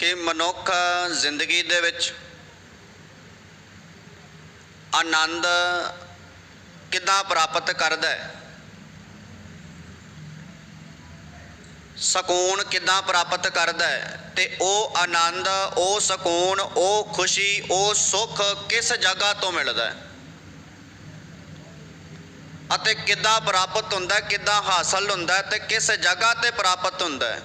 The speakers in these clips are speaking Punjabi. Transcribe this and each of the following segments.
ਕਿ ਮਨੁੱਖ ਜ਼ਿੰਦਗੀ ਦੇ ਵਿੱਚ ਆਨੰਦ ਕਿੱਦਾਂ ਪ੍ਰਾਪਤ ਕਰਦਾ ਹੈ? ਸਕੂਨ ਕਿੱਦਾਂ ਪ੍ਰਾਪਤ ਕਰਦਾ ਹੈ? ਤੇ ਉਹ ਆਨੰਦ, ਉਹ ਸਕੂਨ, ਉਹ ਖੁਸ਼ੀ, ਉਹ ਸੁੱਖ ਕਿਸ ਜਗ੍ਹਾ ਤੋਂ ਮਿਲਦਾ ਹੈ? ਅਤੇ ਕਿੱਦਾਂ ਪ੍ਰਾਪਤ ਹੁੰਦਾ ਕਿੱਦਾਂ ਹਾਸਲ ਹੁੰਦਾ ਹੈ ਤੇ ਕਿਸ ਜਗ੍ਹਾ ਤੇ ਪ੍ਰਾਪਤ ਹੁੰਦਾ ਹੈ?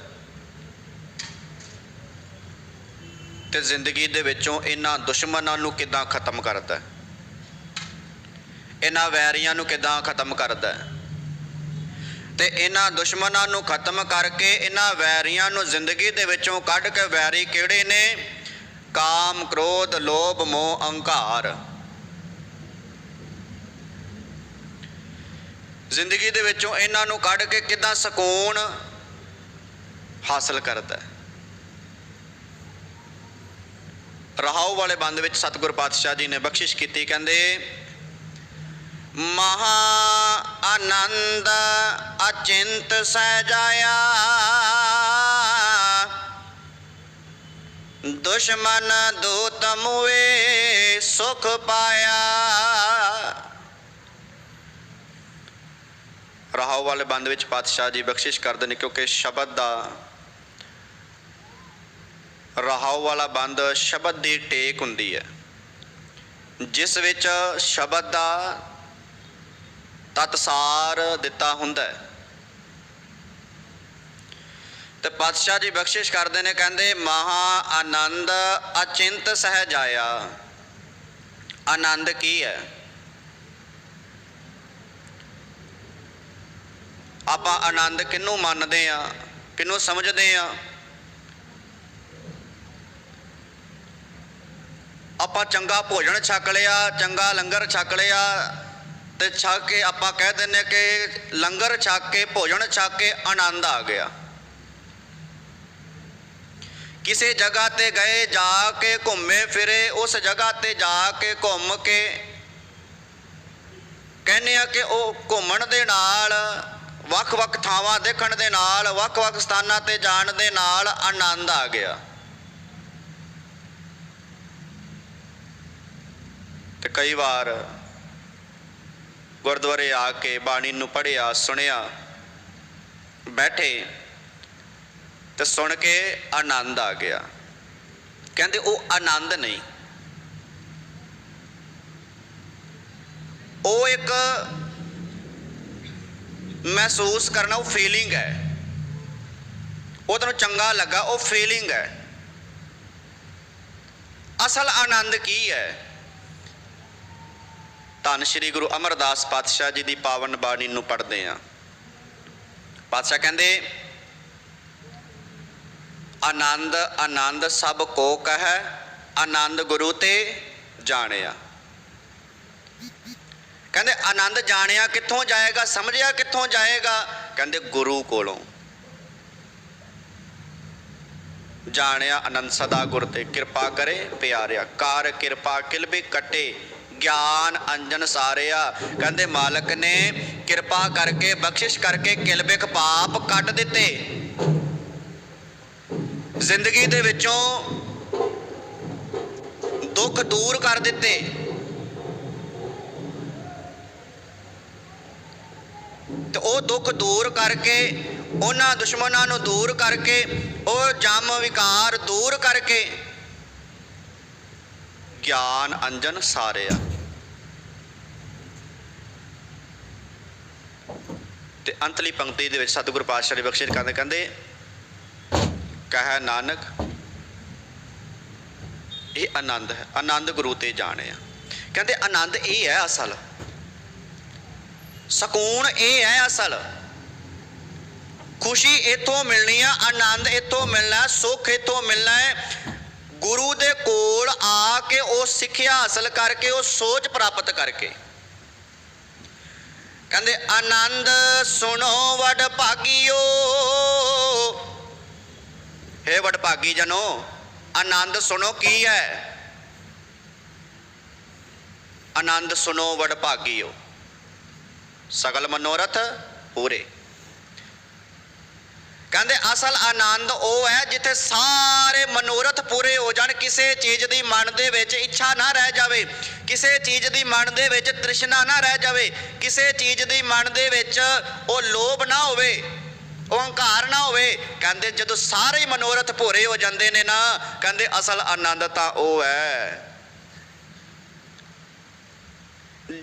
ਤੇ ਜ਼ਿੰਦਗੀ ਦੇ ਵਿੱਚੋਂ ਇਹਨਾਂ ਦੁਸ਼ਮਣਾਂ ਨੂੰ ਕਿੱਦਾਂ ਖਤਮ ਕਰਦਾ? ਇਹਨਾਂ ਵੈਰੀਆਂ ਨੂੰ ਕਿੱਦਾਂ ਖਤਮ ਕਰਦਾ? ਹੈ ਤੇ ਇਹਨਾਂ ਦੁਸ਼ਮਣਾਂ ਨੂੰ ਖਤਮ ਕਰਕੇ ਇਹਨਾਂ ਵੈਰੀਆਂ ਨੂੰ ਜ਼ਿੰਦਗੀ ਦੇ ਵਿੱਚੋਂ ਕੱਢ ਕੇ ਵੈਰੀ ਕਿਹੜੇ ਨੇ? ਕਾਮ, ਕ੍ਰੋਧ, ਲੋਭ, ਮੋਹ, ਅਹੰਕਾਰ। ਜ਼ਿੰਦਗੀ ਦੇ ਵਿੱਚੋਂ ਇਹਨਾਂ ਨੂੰ ਕੱਢ ਕੇ ਕਿੱਦਾਂ ਸਕੂਨ ਹਾਸਲ ਕਰਦਾ? ਹੈ ਰਹਾਉ ਵਾਲੇ ਬੰਦ ਵਿੱਚ ਸਤਿਗੁਰ ਪਾਤਸ਼ਾਹ ਜੀ ਨੇ ਬਖਸ਼ਿਸ਼ ਕੀਤੀ, ਕਹਿੰਦੇ, ਮਹਾ ਆਨੰਦ ਅਚਿੰਤ ਸਹਿਜਾਇਆ, ਦੁਸ਼ਮਨ ਦੂਤ ਮੁਏ ਸੁਖ ਪਾਇਆ। ਰਹਾਉ ਵਾਲੇ ਬੰਦ ਵਿੱਚ ਪਾਤਸ਼ਾਹ ਜੀ ਬਖਸ਼ਿਸ਼ ਕਰਦੇ ਨੇ, ਕਿਉਂਕਿ ਸ਼ਬਦ ਦਾ ਰਹਾਉ ਵਾਲਾ ਬੰਦ ਸ਼ਬਦ ਦੀ ਟੇਕ ਹੁੰਦੀ ਹੈ। ਜਿਸ ਵਿੱਚ ਸ਼ਬਦ ਦਾ ਤਤਸਾਰ ਦਿੱਤਾ ਹੁੰਦਾ ਹੈ। ਤੇ ਪਾਤਸ਼ਾਹ ਜੀ ਬਖਸ਼ਿਸ਼ ਕਰਦੇ ਨੇ, ਕਹਿੰਦੇ, ਮਹਾ ਆਨੰਦ ਅਚਿੰਤ ਸਹਿਜਾਇਆ। ਆਨੰਦ ਕੀ ਹੈ? ਆਪਾਂ ਆਨੰਦ ਕਿਹਨੂੰ ਮੰਨਦੇ ਆ ਕਿਹਨੂੰ ਸਮਝਦੇ ਆ ਆਪਾਂ ਚੰਗਾ ਭੋਜਨ ਛਕ ਲਿਆ, ਚੰਗਾ ਲੰਗਰ ਛਕ ਲਿਆ ਤੇ ਛਕ ਕੇ ਆਪਾਂ ਕਹਿ ਦਿੰਨੇ ਕਿ ਲੰਗਰ ਛਕ ਕੇ, ਭੋਜਨ ਛਕ ਕੇ ਆਨੰਦ ਆ ਗਿਆ। ਕਿਸੇ ਜਗ੍ਹਾ ਤੇ ਗਏ, ਜਾ ਕੇ ਘੁੰਮੇ ਫਿਰੇ, ਉਸ ਜਗ੍ਹਾ ਤੇ ਜਾ ਕੇ ਘੁੰਮ ਕੇ ਕਹਿੰਦੇ ਆ ਕਿ ਉਹ ਘੁੰਮਣ ਦੇ ਨਾਲ, ਵੱਖ-ਵੱਖ ਥਾਵਾਂ ਦੇਖਣ ਦੇ ਨਾਲ, ਵੱਖ-ਵੱਖ ਸਥਾਨਾਂ ਤੇ ਜਾਣ ਦੇ ਨਾਲ ਆਨੰਦ ਆ ਗਿਆ। ਕਈ ਵਾਰ ਗੁਰਦੁਆਰੇ ਆ ਕੇ ਬਾਣੀ ਨੂੰ ਪੜ੍ਹਿਆ, ਸੁਣਿਆ, ਬੈਠੇ ਤੇ ਸੁਣ ਕੇ ਆਨੰਦ ਆ ਗਿਆ। ਕਹਿੰਦੇ ਉਹ ਆਨੰਦ ਨਹੀਂ। ਉਹ ਇੱਕ ਮਹਿਸੂਸ ਕਰਨਾ, ਉਹ ਫੀਲਿੰਗ ਹੈ। ਉਹ ਤੈਨੂੰ ਚੰਗਾ ਲੱਗਾ, ਉਹ ਫੀਲਿੰਗ ਹੈ। ਅਸਲ ਆਨੰਦ ਕੀ ਹੈ? ਧੰਨ ਸ਼੍ਰੀ ਗੁਰੂ ਅਮਰਦਾਸ ਪਾਤਸ਼ਾਹ ਜੀ ਦੀ ਪਾਵਨ ਬਾਣੀ ਨੂੰ ਪੜ੍ਹਦੇ ਆ ਪਾਤਸ਼ਾਹ ਕਹਿੰਦੇ, ਆਨੰਦ ਆਨੰਦ ਸਭ ਕੋ ਕਹੈ, ਆਨੰਦ ਗੁਰੂ ਤੇ ਜਾਣਿਆ। ਕਹਿੰਦੇ, ਆਨੰਦ ਜਾਣਿਆ ਕਿੱਥੋਂ ਜਾਏਗਾ, ਸਮਝਿਆ ਕਿੱਥੋਂ ਜਾਏਗਾ? ਕਹਿੰਦੇ, ਗੁਰੂ ਕੋਲੋਂ। ਜਾਣਿਆ ਆਨੰਦ ਸਦਾ ਗੁਰ ਤੇ ਕਿਰਪਾ ਕਰੇ, ਪਿਆਰਿਆ ਕਾਰ ਕਿਰਪਾ ਕਿਲਬੇ ਕਟੇ। ਗਿਆਨ ਅੰਜਨ ਸਾਰਿਆ। ਕਹਿੰਦੇ ਮਾਲਕ ਨੇ ਕਿਰਪਾ ਕਰਕੇ, ਬਖਸ਼ਿਸ਼ ਕਰਕੇ ਕਿਲਬਿਕ ਪਾਪ ਕੱਢ ਦਿੱਤੇ। ਜ਼ਿੰਦਗੀ ਦੇ ਵਿੱਚੋਂ ਦੁੱਖ ਦੂਰ ਕਰ ਦਿੱਤੇ। ਤੇ ਉਹ ਦੁੱਖ ਦੂਰ ਕਰਕੇ, ਉਹਨਾਂ ਦੁਸ਼ਮਣਾਂ ਨੂੰ ਦੂਰ ਕਰਕੇ, ਉਹ ਜਮ ਵਿਕਾਰ ਦੂਰ ਕਰਕੇ ਗਿਆਨ ਅੰਜਨ ਸਾਰਿਆ। ਤੇ ਅੰਤਲੀ ਪੰਕਤੀ ਦੇ ਵਿੱਚ ਸਤਿਗੁਰੂ ਪਾਤਸ਼ਾਹ ਨੇ ਬਖਸ਼ਿਸ਼ ਕਰਦੇ, ਕਹਿੰਦੇ, ਕਹੈ ਨਾਨਕ, ਇਹ ਆਨੰਦ ਹੈ, ਆਨੰਦ ਗੁਰੂ ਤੇ ਜਾਣਿਆ ਕਹਿੰਦੇ, ਆਨੰਦ ਇਹ ਹੈ ਅਸਲ। ਸਕੂਨ ਇਹ ਹੈ ਅਸਲ। ਖੁਸ਼ੀ ਇਥੋਂ ਮਿਲਣੀ ਆ, ਆਨੰਦ ਇਥੋਂ ਮਿਲਣਾ, ਸੁੱਖ ਇਥੋਂ ਮਿਲਣਾ ਹੈ। ਗੁਰੂ ਦੇ ਕੋਲ ਆ ਕੇ ਉਹ ਸਿੱਖਿਆ ਹਾਸਲ ਕਰਕੇ, ਉਹ ਸੋਚ ਪ੍ਰਾਪਤ ਕਰਕੇ। ਕਹਿੰਦੇ, ਆਨੰਦ ਸੁਣੋ ਵਡ ਭਾਗਿਓ। ਹੇ ਵਡ ਭਾਗੀ ਜਨੋ, ਆਨੰਦ ਸੁਣੋ ਕੀ ਹੈ? ਆਨੰਦ ਸੁਣੋ ਵਡ ਭਾਗਿਓ। ਸਗਲ ਮਨੋਰਥ ਪੂਰੇ। ਕਹਿੰਦੇ ਅਸਲ ਆਨੰਦ ਉਹ ਹੈ ਜਿੱਥੇ ਸਾਰੇ ਮਨੋਰਥ ਪੂਰੇ ਹੋ ਜਾਣ, ਕਿਸੇ ਚੀਜ਼ ਦੀ ਮਨ ਦੇ ਵਿੱਚ ਇੱਛਾ ਨਾ ਰਹਿ ਜਾਵੇ, ਕਿਸੇ ਚੀਜ਼ ਦੀ ਮਨ ਦੇ ਵਿੱਚ ਤ੍ਰਿਸ਼ਨਾ ਨਾ ਰਹਿ ਜਾਵੇ, ਕਿਸੇ ਚੀਜ਼ ਦੀ ਮਨ ਦੇ ਵਿੱਚ ਉਹ ਲੋਭ ਨਾ ਹੋਵੇ ਉਹ ਹੰਕਾਰ ਨਾ ਹੋਵੇ। ਕਹਿੰਦੇ ਜਦੋਂ ਸਾਰੇ ਮਨੋਰਥ ਪੂਰੇ ਹੋ ਜਾਂਦੇ ਨੇ ਨਾ, ਕਹਿੰਦੇ ਅਸਲ ਆਨੰਦ ਤਾਂ ਉਹ ਹੈ।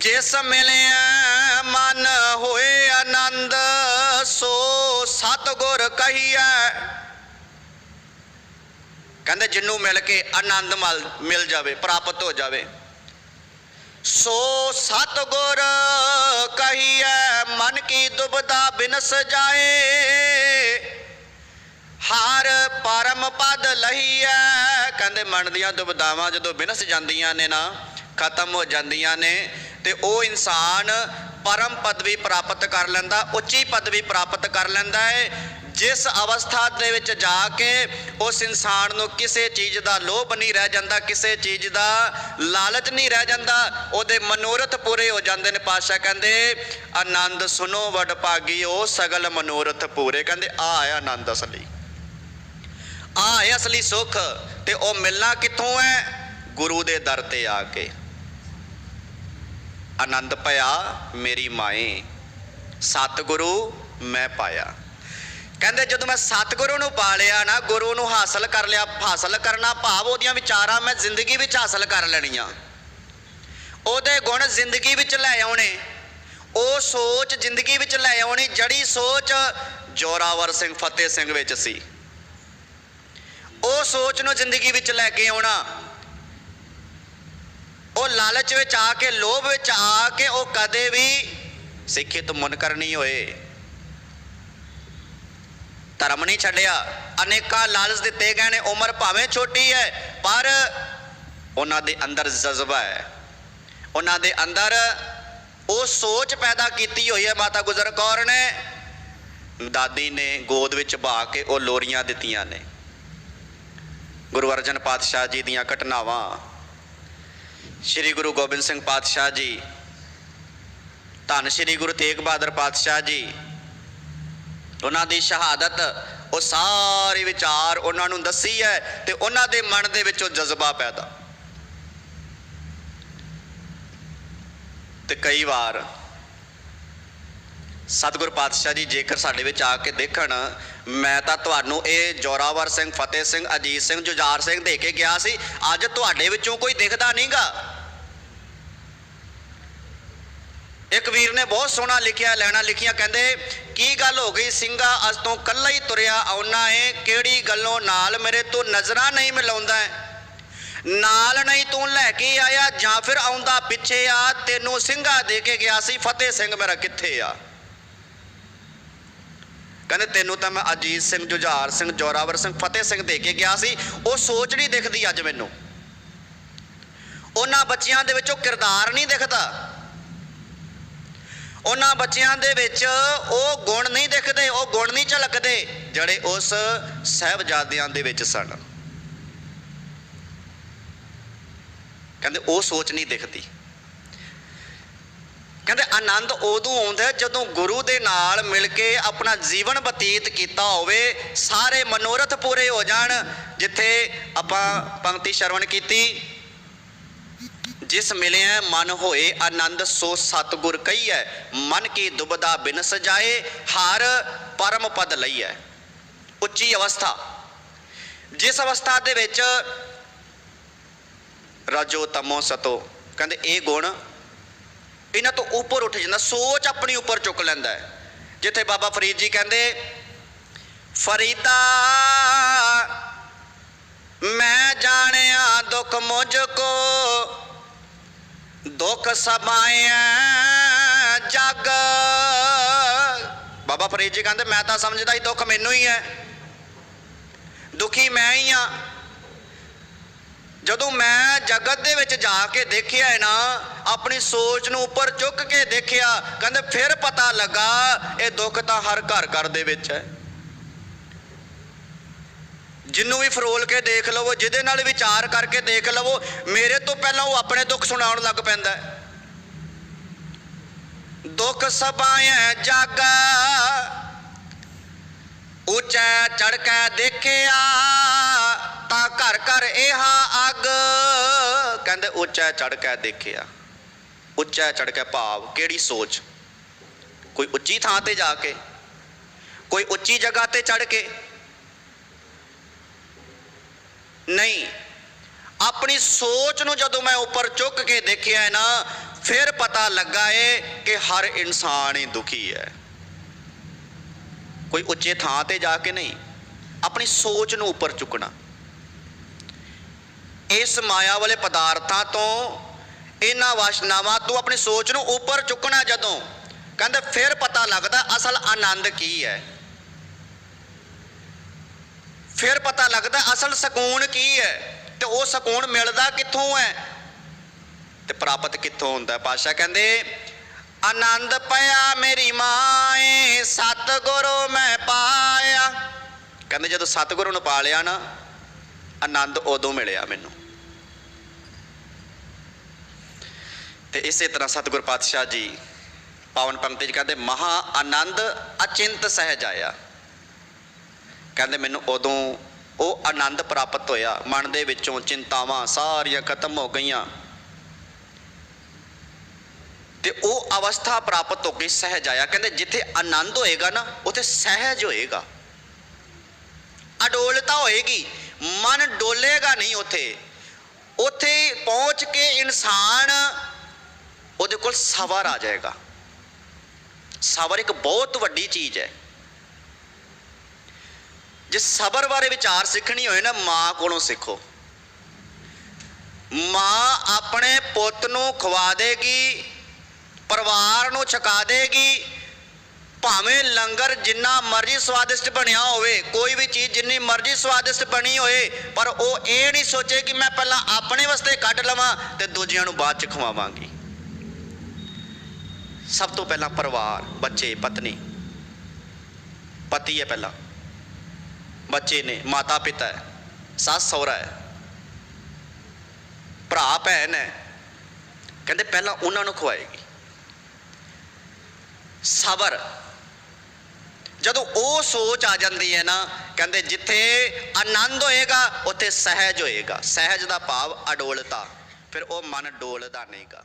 ਜਿਸ ਮਿਲਿਆ ਮਨ ਹੋਏ ਆਨੰਦ, ਸੋ ਸਤਗੁਰ ਕਹੀਐ। ਕਹਿੰਦੇ ਜਿੰਨੂੰ ਮਿਲ ਕੇ ਆਨੰਦ ਮਿਲ ਜਾਵੇ, ਪ੍ਰਾਪਤ ਹੋ ਜਾਵੇ। ਸੋ ਸਤਗੁਰ ਕਹੀਐ, ਮਨ ਕੀ ਦੁਬਦਾ ਬਿਨਸ ਜਾਏ। ਹਾਰ ਪਰਮ ਪਦ ਲਹੀਐ। ਕਹਿੰਦੇ ਮਨ ਦੀਆਂ ਦੁਬਦਾਵਾਂ ਜਦੋਂ ਬਿਨਸ ਜਾਂਦੀਆਂ ਨੇ ਨਾ, ਖਤਮ ਹੋ ਜਾਂਦੀਆਂ ਨੇ, ਤੇ ਉਹ ਇਨਸਾਨ ਪਰਮ ਪਦਵੀ ਪ੍ਰਾਪਤ ਕਰ ਲੈਂਦਾ, ਉੱਚੀ ਪਦਵੀ ਪ੍ਰਾਪਤ ਕਰ ਲੈਂਦਾ ਹੈ। ਜਿਸ ਅਵਸਥਾ ਦੇ ਵਿੱਚ ਜਾ ਕੇ ਉਸ ਇਨਸਾਨ ਨੂੰ ਕਿਸੇ ਚੀਜ਼ ਦਾ ਲੋਭ ਨਹੀਂ ਰਹਿ ਜਾਂਦਾ, ਕਿਸੇ ਚੀਜ਼ ਦਾ ਲਾਲਚ ਨਹੀਂ ਰਹਿ ਜਾਂਦਾ, ਉਹਦੇ ਮਨੋਰਥ ਪੂਰੇ ਹੋ ਜਾਂਦੇ ਨੇ ਪਾਤਸ਼ਾਹ ਕਹਿੰਦੇ, ਆਨੰਦ ਸੁਨੋ ਵਡ ਭਾਗੀ, ਉਹ ਸਗਲ ਮਨੋਰਥ ਪੂਰੇ। ਕਹਿੰਦੇ, ਆ ਹੈ ਆਨੰਦ ਅਸਲੀ। ਆ ਹੈ ਅਸਲੀ ਸੁੱਖ ਤੇ ਉਹ ਮਿਲਣਾ ਕਿੱਥੋਂ ਹੈ? ਗੁਰੂ ਦੇ ਦਰ ਤੇ ਆ ਕੇ। ਆਨੰਦ ਭਇਆ ਮੇਰੀ ਮਾਏ। ਸਤਿਗੁਰੂ ਮੈਂ ਪਾਇਆ। ਕਹਿੰਦੇ ਜਦੋਂ ਮੈਂ ਸਤਿਗੁਰੂ ਨੂੰ ਪਾ ਲਿਆ ਨਾ, ਗੁਰੂ ਨੂੰ ਹਾਸਲ ਕਰ ਲਿਆ, ਹਾਸਲ ਕਰਨਾ ਭਾਵ ਉਹਦੀਆਂ ਵਿਚਾਰਾਂ ਮੈਂ ਜ਼ਿੰਦਗੀ ਵਿੱਚ ਹਾਸਲ ਕਰ ਲੈਣੀਆਂ। ਉਹਦੇ ਗੁਣ ਜ਼ਿੰਦਗੀ ਵਿੱਚ ਲੈ ਆਉਣੇ। ਉਹ ਸੋਚ ਜ਼ਿੰਦਗੀ ਵਿੱਚ ਲੈ ਆਉਣੀ ਜੜੀ ਸੋਚ ਜੋਰਾਵਰ ਸਿੰਘ ਫਤਿਹ ਸਿੰਘ ਵਿੱਚ ਸੀ। ਉਹ ਸੋਚ ਨੂੰ ਜ਼ਿੰਦਗੀ ਵਿੱਚ ਲੈ ਕੇ ਆਉਣਾ। ਉਹ ਲਾਲਚ ਵਿੱਚ ਆ ਕੇ, ਲੋਭ ਵਿੱਚ ਆ ਕੇ ਉਹ ਕਦੇ ਵੀ ਸਿੱਖੀ ਤੋਂ ਮੁਨਕਰ ਨਹੀਂ ਹੋਏ। ਧਰਮ ਨਹੀਂ ਛੱਡਿਆ। ਅਨੇਕਾਂ ਲਾਲਚ ਦਿੱਤੇ ਗਏ ਨੇ। ਉਮਰ ਭਾਵੇਂ ਛੋਟੀ ਹੈ, ਪਰ ਉਹਨਾਂ ਦੇ ਅੰਦਰ ਜਜ਼ਬਾ ਹੈ। ਉਹਨਾਂ ਦੇ ਅੰਦਰ ਉਹ ਸੋਚ ਪੈਦਾ ਕੀਤੀ ਹੋਈ ਹੈ। ਮਾਤਾ ਗੁਜਰ ਕੌਰ ਨੇ ਦਾਦੀ ਨੇ ਗੋਦ ਵਿੱਚ ਬਾ ਕੇ ਉਹ ਲੋਰੀਆਂ ਦਿੱਤੀਆਂ ਨੇ। ਗੁਰੂ ਅਰਜਨ ਪਾਤਸ਼ਾਹ ਜੀ ਦੀਆਂ ਘਟਨਾਵਾਂ ਸ੍ਰੀ ਗੁਰੂ ਗੋਬਿੰਦ ਸਿੰਘ ਪਾਤਸ਼ਾਹ ਜੀ, ਧੰਨ ਸ੍ਰੀ ਗੁਰੂ ਤੇਗ ਬਹਾਦਰ ਪਾਤਸ਼ਾਹ ਜੀ। ਉਹਨਾਂ ਦੀ ਸ਼ਹਾਦਤ, ਉਹ ਸਾਰੇ ਵਿਚਾਰ ਉਹਨਾਂ ਨੂੰ ਦੱਸੀ ਹੈ ਤੇ ਉਹਨਾਂ ਦੇ ਮਨ ਦੇ ਵਿੱਚ ਉਹ ਜਜ਼ਬਾ ਪੈਦਾ। ਤੇ ਕਈ ਵਾਰ ਸਤਿਗੁਰ ਪਾਤਸ਼ਾਹ ਜੀ ਜੇਕਰ ਸਾਡੇ ਵਿੱਚ ਆ ਕੇ ਦੇਖਣ, ਮੈਂ ਤਾਂ ਤੁਹਾਨੂੰ ਇਹ ਜੋਰਾਵਰ ਸਿੰਘ, ਫਤਿਹ ਸਿੰਘ, ਅਜੀਤ ਸਿੰਘ, ਜੁਝਾਰ ਸਿੰਘ ਦੇ ਕੇ ਗਿਆ ਸੀ, ਅੱਜ ਤੁਹਾਡੇ ਵਿੱਚੋਂ ਕੋਈ ਦਿਖਦਾ ਨਹੀਂਗਾ ਇੱਕ ਵੀਰ ਨੇ ਬਹੁਤ ਸੋਹਣਾ ਲਿਖਿਆ ਲੈਣਾ ਲਿਖੀਆਂ, ਕਹਿੰਦੇ, ਕੀ ਗੱਲ ਹੋ ਗਈ? ਸਿੰਘਾ ਅਜ ਤੋਂ ਕੱਲਾ ਹੀ ਤੁਰਿਆ ਆਉਣਾ ਏ, ਕਿਹੜੀ ਗੱਲੋਂ? ਨਾਲ ਮੇਰੇ ਤੋਂ ਨਜ਼ਰਾਂ ਨਹੀਂ ਮਿਲਾਉਂਦਾ ਨਾਲ ਨਹੀਂ ਤੂੰ ਲੈ ਕੇ ਆਇਆ, ਜਾਂ ਫਿਰ ਆਉਂਦਾ ਪਿੱਛੇ ਆ, ਤੈਨੂੰ ਸਿੰਘਾ ਦੇ ਕੇ ਗਿਆ ਸੀ, ਫਤਿਹ ਸਿੰਘ ਮੇਰਾ ਕਿੱਥੇ ਆ? ਕਹਿੰਦੇ, ਤੈਨੂੰ ਤਾਂ ਮੈਂ ਅਜੀਤ ਸਿੰਘ, ਜੁਝਾਰ ਸਿੰਘ, ਜੋਰਾਵਰ ਸਿੰਘ, ਫਤਿਹ ਸਿੰਘ ਦੇ ਕੇ ਗਿਆ ਸੀ, ਉਹ ਸੋਚ ਨਹੀਂ ਦਿਖਦੀ ਅੱਜ ਮੈਨੂੰ। ਉਹਨਾਂ ਬੱਚਿਆਂ ਦੇ ਵਿੱਚ ਉਹ ਕਿਰਦਾਰ ਨਹੀਂ ਦਿਖਦਾ। ਉਹਨਾਂ ਬੱਚਿਆਂ ਦੇ ਵਿੱਚ ਉਹ ਗੁਣ ਨਹੀਂ ਦਿਖਦੇ, ਉਹ ਗੁਣ ਨਹੀਂ ਝਲਕਦੇ ਜਿਹੜੇ ਉਸ ਸਹਿਬਜ਼ਾਦਿਆਂ ਦੇ ਵਿੱਚ ਸਨ। ਕਹਿੰਦੇ ਉਹ ਸੋਚ ਨਹੀਂ ਦਿਖਦੀ। ਕਹਿੰਦੇ ਆਨੰਦ ਉਦੋਂ ਆਉਂਦਾ ਜਦੋਂ ਗੁਰੂ ਦੇ ਨਾਲ ਮਿਲ ਕੇ ਆਪਣਾ ਜੀਵਨ ਬਤੀਤ ਕੀਤਾ ਹੋਵੇ, ਸਾਰੇ ਮਨੋਰਥ ਪੂਰੇ ਹੋ ਜਾਣ, ਜਿੱਥੇ ਆਪਾਂ ਪੰਕਤੀ ਸ਼ਰਵਣ ਕੀਤੀ ਜਿਸ ਮਿਲਿਆ ਮਨ ਹੋਏ ਆਨੰਦ, ਸੋ ਸਤਗੁਰ ਕਹੀਐ ਮਨ ਕੀ ਦੁਬਦਾ ਬਿਨ ਸਜਾਏ, ਹਰ ਪਰਮ ਪਦ ਲਈਐ ਉੱਚੀ ਅਵਸਥਾ। ਜਿਸ ਅਵਸਥਾ ਦੇ ਵਿੱਚ ਰਜੋ ਤਮੋ ਸਤੋ, ਕਹਿੰਦੇ ਇਹ ਗੁਣ ਇਹਨਾਂ ਤੋਂ ਉੱਪਰ ਉੱਠ ਜਾਂਦਾ, ਸੋਚ ਆਪਣੀ ਉੱਪਰ ਚੁੱਕ ਲੈਂਦਾ ਜਿੱਥੇ ਬਾਬਾ ਫਰੀਦ ਜੀ ਕਹਿੰਦੇ, ਫਰੀਦਾ, ਮੈਂ ਜਾਣਿਆ ਦੁੱਖ ਮੁਝ ਕੋ ਦੁੱਖ ਸਮਾਇਆ ਜਗ। ਬਾਬਾ ਫਰੀਦ ਜੀ ਕਹਿੰਦੇ, ਮੈਂ ਤਾਂ ਸਮਝਦਾ ਹੀ ਦੁੱਖ ਮੈਨੂੰ ਹੀ ਹੈ। ਦੁਖੀ ਮੈਂ ਹੀ ਆ ਜਦੋਂ ਮੈਂ ਜਗਤ ਦੇ ਵਿੱਚ ਜਾ ਕੇ ਦੇਖਿਆ ਹੈ ਨਾ, ਆਪਣੀ ਸੋਚ ਨੂੰ ਉੱਪਰ ਚੁੱਕ ਕੇ ਦੇਖਿਆ, ਕਹਿੰਦੇ ਫਿਰ ਪਤਾ ਲੱਗਾ, ਇਹ ਦੁੱਖ ਤਾਂ ਹਰ ਘਰ ਘਰ ਦੇ ਵਿੱਚ ਹੈ। ਜਿੰਨੂੰ ਵੀ ਫਰੋਲ ਕੇ ਦੇਖ ਲਵੋ, ਜਿਹਦੇ ਨਾਲ ਵਿਚਾਰ ਕਰਕੇ ਦੇਖ ਲਵੋ, ਮੇਰੇ ਤੋਂ ਪਹਿਲਾਂ ਉਹ ਆਪਣੇ ਦੁੱਖ ਸੁਣਾਉਣ ਲੱਗ ਪੈਂਦਾ ਦੁੱਖ ਸਬਾਇਆ ਜਾਗਾ, ਉੱਚਾ ਚੜ ਕੇ ਦੇਖਿਆ, ਤਾਂ ਘਰ ਘਰ ਇਹਾ ਅੱਗ। ਕਹਿੰਦੇ ਉੱਚਾ ਚੜ ਕੇ ਦੇਖਿਆ, ਉੱਚਾ ਚੜ ਕੇ ਭਾਵ, ਕਿਹੜੀ ਸੋਚ? ਕੋਈ ਉੱਚੀ ਥਾਂ ਤੇ ਜਾ ਕੇ, ਕੋਈ ਉੱਚੀ ਜਗ੍ਹਾ ਤੇ ਚੜ ਕੇ ਨਹੀਂ। ਆਪਣੀ ਸੋਚ ਨੂੰ ਜਦੋਂ ਮੈਂ ਉੱਪਰ ਚੁੱਕ ਕੇ ਦੇਖਿਆ ਨਾ, ਫਿਰ ਪਤਾ ਲੱਗਾ ਏ ਕਿ ਹਰ ਇਨਸਾਨ ਹੀ ਦੁਖੀ ਹੈ। ਕੋਈ ਉੱਚੇ ਥਾਂ ਤੇ ਜਾ ਕੇ ਨਹੀਂ, ਆਪਣੀ ਸੋਚ ਨੂੰ ਉੱਪਰ ਚੁੱਕਣਾ। ਇਸ ਮਾਇਆ ਵਾਲੇ ਪਦਾਰਥਾਂ ਤੋਂ, ਇਹਨਾਂ ਵਾਸ਼ਨਾਵਾਂ ਤੋਂ ਆਪਣੀ ਸੋਚ ਨੂੰ ਉੱਪਰ ਚੁੱਕਣਾ ਜਦੋਂ, ਕਹਿੰਦੇ ਫਿਰ ਪਤਾ ਲੱਗਦਾ ਅਸਲ ਆਨੰਦ ਕੀ ਹੈ। ਫਿਰ ਪਤਾ ਲੱਗਦਾ ਅਸਲ ਸਕੂਨ ਕੀ ਹੈ ਤੇ ਉਹ ਸਕੂਨ ਮਿਲਦਾ ਕਿੱਥੋਂ ਹੈ? ਤੇ ਪ੍ਰਾਪਤ ਕਿੱਥੋਂ ਹੁੰਦਾ? ਹੈ? ਪਾਤਸ਼ਾਹ ਕਹਿੰਦੇ, ਆਨੰਦ ਪਿਆ ਮੇਰੀ ਮਾਏ, ਸਤਿਗੁਰੂ ਮੈਂ ਪਾਇਆ। ਕਹਿੰਦੇ ਜਦੋਂ ਸਤਿਗੁਰੂ ਨੂੰ ਪਾ ਲਿਆ ਨਾ, ਆਨੰਦ ਉਦੋਂ ਮਿਲਿਆ ਮੈਨੂੰ। ਤੇ ਇਸੇ ਤਰ੍ਹਾਂ ਸਤਿਗੁਰ ਪਾਤਸ਼ਾਹ ਜੀ ਪਾਵਨ ਪੰਕਤੀ 'ਚ ਕਹਿੰਦੇ, ਮਹਾ ਆਨੰਦ ਅਚਿੰਤ ਸਹਿਜ ਆਇਆ ਕਹਿੰਦੇ ਮੈਨੂੰ ਉਦੋਂ ਉਹ ਆਨੰਦ ਪ੍ਰਾਪਤ ਹੋਇਆ, ਮਨ ਦੇ ਵਿੱਚੋਂ ਚਿੰਤਾਵਾਂ ਸਾਰੀਆਂ ਖਤਮ ਹੋ ਗਈਆਂ। ਤੇ ਉਹ ਅਵਸਥਾ ਪ੍ਰਾਪਤ ਹੋ ਕੇ ਸਹਿਜ ਆਇਆ। ਕਹਿੰਦੇ ਜਿੱਥੇ ਆਨੰਦ ਹੋਏਗਾ ਨਾ, ਉੱਥੇ ਸਹਿਜ ਹੋਏਗਾ। ਅਡੋਲਤਾ ਹੋਏਗੀ, ਮਨ ਡੋਲੇਗਾ ਨਹੀਂ ਉੱਥੇ। ਉੱਥੇ ਪਹੁੰਚ ਕੇ ਇਨਸਾਨ ਉਹਦੇ ਕੋਲ ਸਵਰ ਆ ਜਾਏਗਾ। ਸਵਰ ਇੱਕ ਬਹੁਤ ਵੱਡੀ ਚੀਜ਼ ਹੈ। ਜੇ ਸਬਰ ਬਾਰੇ ਵਿਚਾਰ ਸਿੱਖਣੀ ਹੋਏ ਨਾ, ਮਾਂ ਕੋਲੋਂ ਸਿੱਖੋ। ਮਾਂ ਆਪਣੇ ਪੁੱਤ ਨੂੰ ਖਵਾ ਦੇਗੀ, ਪਰਿਵਾਰ ਨੂੰ ਛਕਾ ਦੇਗੀ, ਭਾਵੇਂ ਲੰਗਰ ਜਿੰਨਾ ਮਰਜ਼ੀ ਸਵਾਦਿਸ਼ਟ ਬਣਿਆ ਹੋਵੇ, ਕੋਈ ਵੀ ਚੀਜ਼ ਜਿੰਨੀ ਮਰਜ਼ੀ ਸਵਾਦਿਸ਼ਟ ਬਣੀ ਹੋਏ, ਪਰ ਉਹ ਇਹ ਨਹੀਂ ਸੋਚੇ ਕਿ ਮੈਂ ਪਹਿਲਾਂ ਆਪਣੇ ਵਾਸਤੇ ਕੱਢ ਲਵਾਂ ਤੇ ਦੂਜਿਆਂ ਨੂੰ ਬਾਅਦ ਚ ਖਵਾਵਾਂਗੀ। ਸਭ ਤੋਂ ਪਹਿਲਾਂ ਪਰਿਵਾਰ, ਬੱਚੇ, ਪਤਨੀ। ਪਤੀ ਹੈ ਪਹਿਲਾਂ। ਬੱਚੇ ਨੇ, ਮਾਤਾ ਪਿਤਾ ਹੈ, ਸੱਸ ਸਹੁਰਾ ਹੈ, ਭਰਾ ਭੈਣ ਹੈ, ਕਹਿੰਦੇ ਪਹਿਲਾਂ ਉਹਨਾਂ ਨੂੰ ਖਵਾਏਗੀ ਸਬਰ। ਜਦੋਂ ਉਹ ਸੋਚ ਆ ਜਾਂਦੀ ਹੈ ਨਾ, ਕਹਿੰਦੇ ਜਿੱਥੇ ਆਨੰਦ ਹੋਏਗਾ, ਉੱਥੇ ਸਹਿਜ ਹੋਏਗਾ। ਸਹਿਜ ਦਾ ਭਾਵ ਅਡੋਲਤਾ। ਫਿਰ ਉਹ ਮਨ ਡੋਲਦਾ ਨਹੀਂਗਾ।